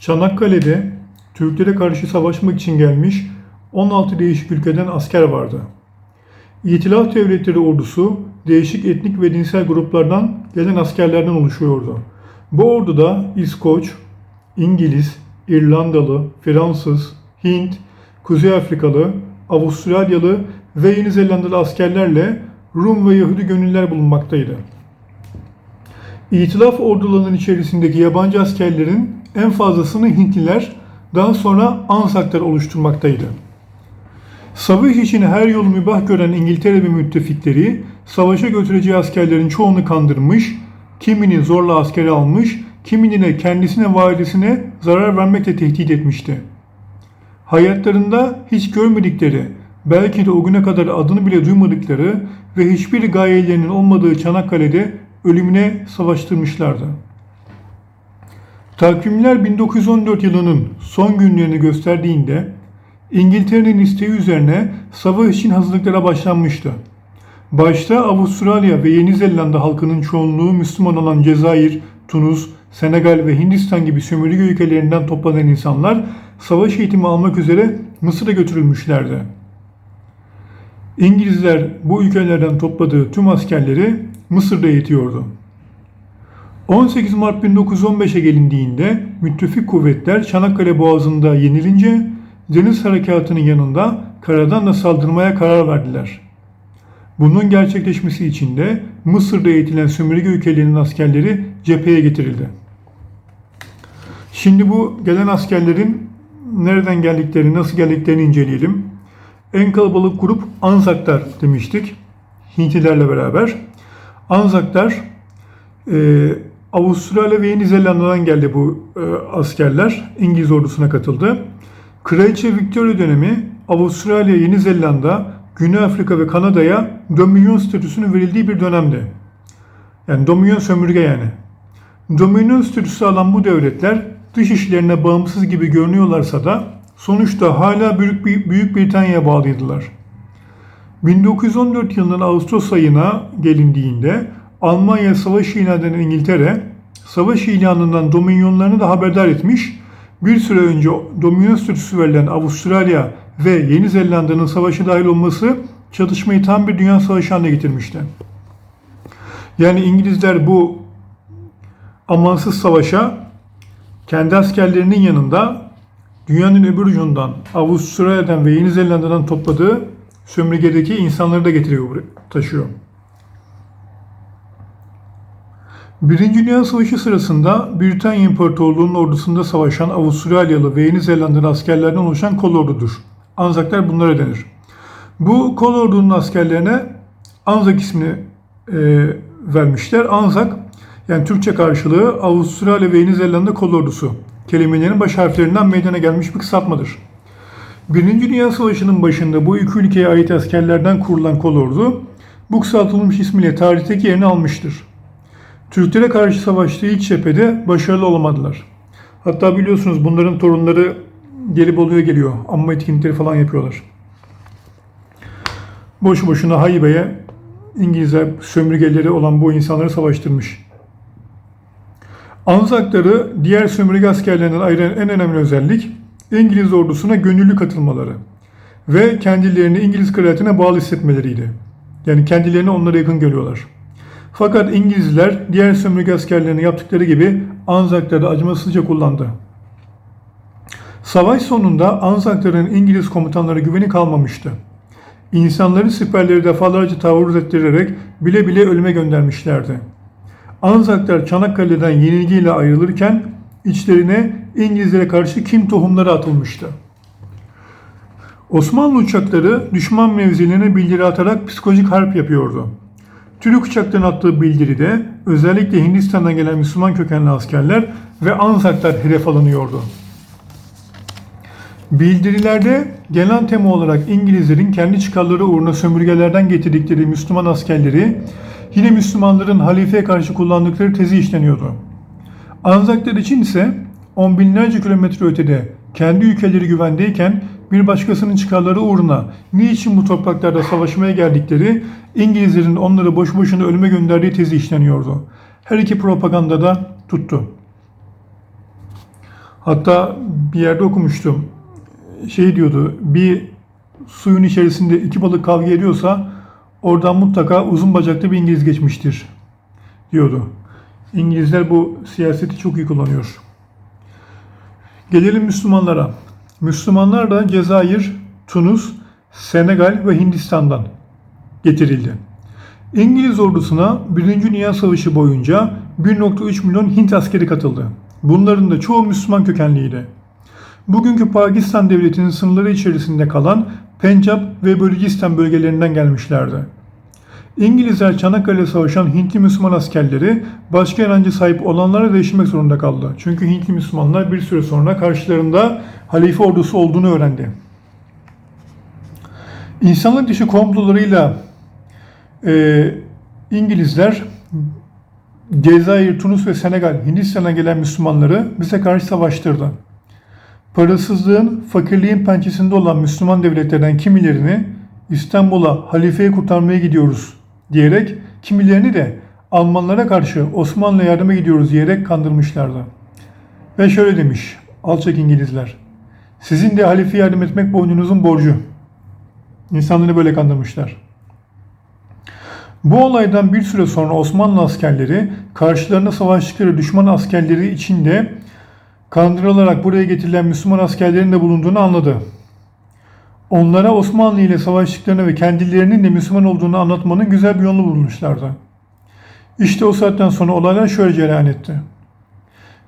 Çanakkale'de Türklere karşı savaşmak için gelmiş 16 değişik ülkeden asker vardı. İtilaf Devletleri ordusu değişik etnik ve dinsel gruplardan gelen askerlerden oluşuyordu. Bu orduda İskoç, İngiliz, İrlandalı, Fransız, Hint, Kuzey Afrikalı, Avustralyalı ve Yeni Zelandalı askerlerle Rum ve Yahudi gönüller bulunmaktaydı. İtilaf ordularının içerisindeki yabancı askerlerin en fazlasını Hintliler, daha sonra Ansaklar oluşturmaktaydı. Savaş için her yolu mübah gören İngiltere ve müttefikleri, savaşa götüreceği askerlerin çoğunu kandırmış, kimini zorla askere almış, kimini de kendisine ve ailesine zarar vermekle tehdit etmişti. Hayatlarında hiç görmedikleri, belki de o güne kadar adını bile duymadıkları ve hiçbir gayelerinin olmadığı Çanakkale'de ölümüne savaştırmışlardı. Takvimler 1914 yılının son günlerini gösterdiğinde İngiltere'nin isteği üzerine savaş için hazırlıklara başlanmıştı. Başta Avustralya ve Yeni Zelanda halkının çoğunluğu Müslüman olan Cezayir, Tunus, Senegal ve Hindistan gibi sömürge ülkelerinden toplanan insanlar savaş eğitimi almak üzere Mısır'a götürülmüşlerdi. İngilizler bu ülkelerden topladığı tüm askerleri Mısır'da eğitiyordu. 18 Mart 1915'e gelindiğinde müttefik kuvvetler Çanakkale Boğazı'nda yenilince deniz harekatının yanında karadan da saldırmaya karar verdiler. Bunun gerçekleşmesi için de Mısır'da eğitilen sömürge ülkelerinin askerleri cepheye getirildi. Şimdi bu gelen askerlerin nereden geldiklerini, nasıl geldiklerini inceleyelim. En kalabalık grup Anzaklar demiştik. Hintlilerle beraber. Anzaklar e, Avustralya ve Yeni Zelanda'dan geldi bu e, askerler. İngiliz ordusuna katıldı. Kraliçe Victoria dönemi Avustralya, Yeni Zelanda, Güney Afrika ve Kanada'ya dominion statüsünün verildiği bir dönemdi. Yani dominion sömürge yani. Dominion statüsü alan bu devletler dış işlerine bağımsız gibi görünüyorlarsa da sonuçta hala Büyük, Büyük Britanya'ya bağlıydılar. 1914 yılının Ağustos ayına gelindiğinde Almanya savaş ilan eden İngiltere, savaş ilanından dominyonlarını da haberdar etmiş, bir süre önce dominion statüsü verilen Avustralya ve Yeni Zelanda'nın savaşa dahil olması çatışmayı tam bir dünya savaşı haline getirmişti. Yani İngilizler bu amansız savaşa kendi askerlerinin yanında dünyanın öbür ucundan Avustralya'dan ve Yeni Zelanda'dan topladığı sömürgedeki insanları da getiriyor, taşıyor. Birinci Dünya Savaşı sırasında Britanya İmparatorluğu'nun ordusunda savaşan Avustralyalı ve Yeni Zelandalı askerlerden oluşan kol ordudur. Anzaklar bunlara denir. Bu kol ordunun askerlerine Anzak ismini e, vermişler. Anzak yani Türkçe karşılığı Avustralya ve Yeni Zelanda kol ordusu kelimelerin baş harflerinden meydana gelmiş bir kısaltmadır. Birinci Dünya Savaşı'nın başında bu iki ülkeye ait askerlerden kurulan kol ordu bu kısaltılmış ismiyle tarihteki yerini almıştır. Türklere karşı savaştığı ilk cephede başarılı olamadılar. Hatta biliyorsunuz bunların torunları gelip oluyor geliyor. Amma etkinlikleri falan yapıyorlar. Boşu boşuna Haybe'ye İngilizler sömürgeleri olan bu insanları savaştırmış. Anzakları diğer sömürge askerlerinden ayıran en önemli özellik İngiliz ordusuna gönüllü katılmaları ve kendilerini İngiliz kraliyetine bağlı hissetmeleriydi. Yani kendilerini onlara yakın görüyorlar. Fakat İngilizler diğer sömürge askerlerinin yaptıkları gibi Anzakları acımasızca kullandı. Savaş sonunda Anzakların İngiliz komutanlara güveni kalmamıştı. İnsanları siperleri defalarca taarruz ettirerek bile bile ölüme göndermişlerdi. Anzaklar Çanakkale'den yenilgiyle ayrılırken içlerine İngilizlere karşı kim tohumları atılmıştı. Osmanlı uçakları düşman mevzilerine bildiri atarak psikolojik harp yapıyordu. Türk uçakların attığı bildiride özellikle Hindistan'dan gelen Müslüman kökenli askerler ve Anzaklar hedef alınıyordu. Bildirilerde genel tema olarak İngilizlerin kendi çıkarları uğruna sömürgelerden getirdikleri Müslüman askerleri yine Müslümanların halifeye karşı kullandıkları tezi işleniyordu. Anzaklar için ise on binlerce kilometre ötede kendi ülkeleri güvendeyken bir başkasının çıkarları uğruna niçin bu topraklarda savaşmaya geldikleri İngilizlerin onları boş boşuna ölüme gönderdiği tezi işleniyordu. Her iki propaganda da tuttu. Hatta bir yerde okumuştum. Şey diyordu, bir suyun içerisinde iki balık kavga ediyorsa oradan mutlaka uzun bacaklı bir İngiliz geçmiştir diyordu. İngilizler bu siyaseti çok iyi kullanıyor. Gelelim Müslümanlara. Müslümanlar da Cezayir, Tunus, Senegal ve Hindistan'dan getirildi. İngiliz ordusuna 1. Dünya Savaşı boyunca 1.3 milyon Hint askeri katıldı. Bunların da çoğu Müslüman kökenliydi. Bugünkü Pakistan devletinin sınırları içerisinde kalan Pencap ve Bölücistan bölgelerinden gelmişlerdi. İngilizler Çanakkale'de savaşan Hintli Müslüman askerleri başka inancı sahip olanlara değiştirmek zorunda kaldı. Çünkü Hintli Müslümanlar bir süre sonra karşılarında halife ordusu olduğunu öğrendi. İnsanlık dışı komplolarıyla e, İngilizler Cezayir, Tunus ve Senegal, Hindistan'a gelen Müslümanları bize karşı savaştırdı. Parasızlığın, fakirliğin pençesinde olan Müslüman devletlerden kimilerini İstanbul'a halifeyi kurtarmaya gidiyoruz diyerek kimilerini de Almanlara karşı Osmanlı'ya yardıma gidiyoruz diyerek kandırmışlardı. Ve şöyle demiş alçak İngilizler. Sizin de halifeye yardım etmek boynunuzun borcu. İnsanları böyle kandırmışlar. Bu olaydan bir süre sonra Osmanlı askerleri karşılarına savaştıkları düşman askerleri içinde kandırılarak buraya getirilen Müslüman askerlerin de bulunduğunu anladı. Onlara Osmanlı ile savaştıklarını ve kendilerinin de Müslüman olduğunu anlatmanın güzel bir yolunu bulmuşlardı. İşte o saatten sonra olaylar şöyle cereyan etti.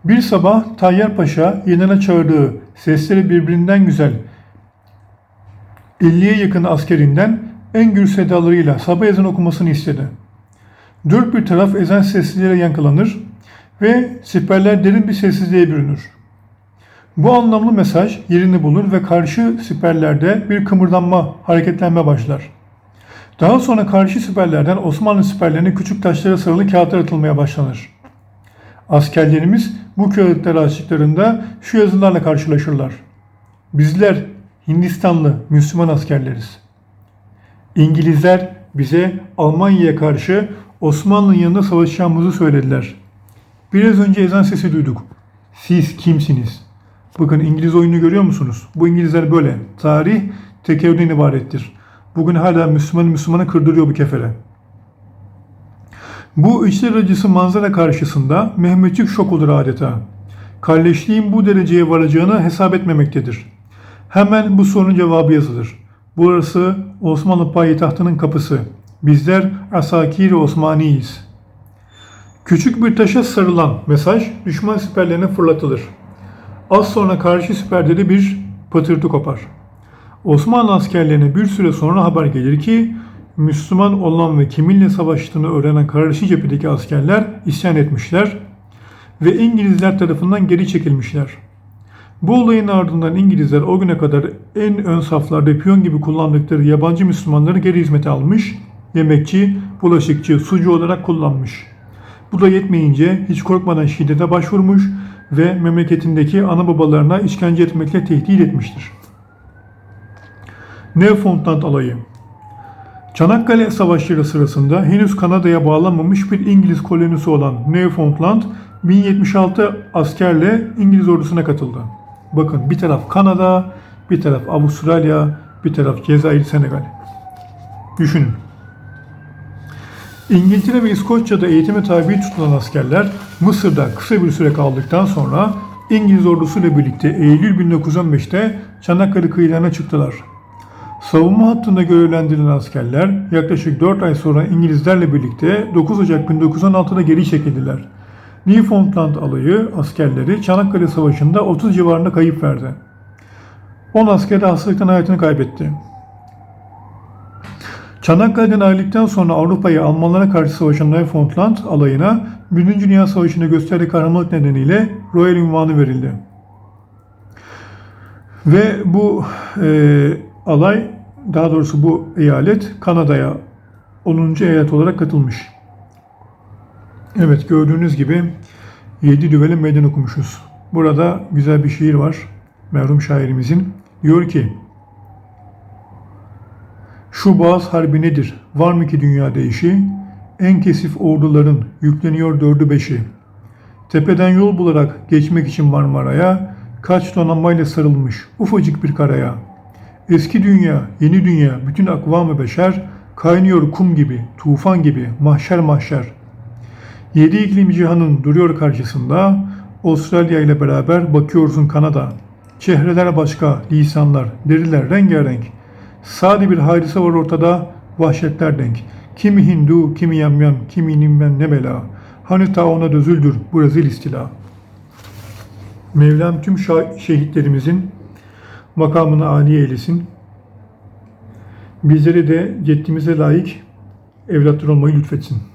Bir sabah Tayyar Paşa yanına çağırdığı sesleri birbirinden güzel 50'ye yakın askerinden en gür sedalarıyla sabah ezan okumasını istedi. Dört bir taraf ezan sesleriyle yankılanır ve siperler derin bir sessizliğe bürünür. Bu anlamlı mesaj yerini bulur ve karşı siperlerde bir kımırdanma, hareketlenme başlar. Daha sonra karşı siperlerden Osmanlı siperlerine küçük taşlara sarılı kağıtlar atılmaya başlanır. Askerlerimiz bu kağıtları açtıklarında şu yazılarla karşılaşırlar. Bizler Hindistanlı Müslüman askerleriz. İngilizler bize Almanya'ya karşı Osmanlı'nın yanında savaşacağımızı söylediler. Biraz önce ezan sesi duyduk. Siz kimsiniz? Bakın İngiliz oyunu görüyor musunuz? Bu İngilizler böyle. Tarih tekerrürden ibarettir. Bugün hala Müslüman Müslümanı kırdırıyor bu kefere. Bu içler acısı manzara karşısında Mehmetçik şok olur adeta. Kardeşliğin bu dereceye varacağını hesap etmemektedir. Hemen bu sorunun cevabı yazılır. Burası Osmanlı payitahtının kapısı. Bizler Asakir Osmaniyiz. Küçük bir taşa sarılan mesaj düşman siperlerine fırlatılır. Az sonra karşı siperde de bir patırtı kopar. Osmanlı askerlerine bir süre sonra haber gelir ki Müslüman olan ve kiminle savaştığını öğrenen karşı cephedeki askerler isyan etmişler ve İngilizler tarafından geri çekilmişler. Bu olayın ardından İngilizler o güne kadar en ön saflarda piyon gibi kullandıkları yabancı Müslümanları geri hizmete almış, yemekçi, bulaşıkçı, sucu olarak kullanmış. Bu da yetmeyince hiç korkmadan şiddete başvurmuş ve memleketindeki ana babalarına işkence etmekle tehdit etmiştir. Newfoundland alayı Çanakkale Savaşları sırasında henüz Kanada'ya bağlanmamış bir İngiliz kolonisi olan Newfoundland 1076 askerle İngiliz ordusuna katıldı. Bakın bir taraf Kanada, bir taraf Avustralya, bir taraf Cezayir, Senegal. Düşünün. İngiltere ve İskoçya'da eğitime tabi tutulan askerler Mısır'da kısa bir süre kaldıktan sonra İngiliz ordusuyla birlikte Eylül 1915'te Çanakkale kıyılarına çıktılar. Savunma hattında görevlendirilen askerler yaklaşık 4 ay sonra İngilizlerle birlikte 9 Ocak 1916'da geri çekildiler. Newfoundland alayı askerleri Çanakkale Savaşı'nda 30 civarında kayıp verdi. 10 asker de hastalıktan hayatını kaybetti. Çanakkale'den ayrıldıktan sonra Avrupa'ya Almanlara karşı savaşan Newfoundland alayına 1. Dünya Savaşı'nda gösterdiği kahramanlık nedeniyle Royal ünvanı verildi. Ve bu e, alay, daha doğrusu bu eyalet Kanada'ya 10. eyalet olarak katılmış. Evet gördüğünüz gibi 7 düvele meydan okumuşuz. Burada güzel bir şiir var. Merhum şairimizin. Diyor ki Şu Boğaz Harbi nedir? Var mı ki dünya değişi? En kesif orduların yükleniyor dördü beşi. Tepeden yol bularak geçmek için Marmara'ya Kaç donanmayla sarılmış ufacık bir karaya. Eski dünya, yeni dünya, bütün akvam-ı beşer kaynıyor kum gibi, tufan gibi, mahşer mahşer. Yedi iklim cihanın duruyor karşısında, Avustralya ile beraber bakıyorsun Kanada. Çehreler başka, lisanlar, deriler rengarenk. Sade bir hadise var ortada, vahşetler denk. Kimi Hindu, kimi yamyam, kimi nimmem ne bela. Hani ta ona dözüldür bu rezil istila. Mevlam tüm şehitlerimizin makamını âli eylesin. Bizleri de ceddimize layık evlatlar olmayı lütfetsin.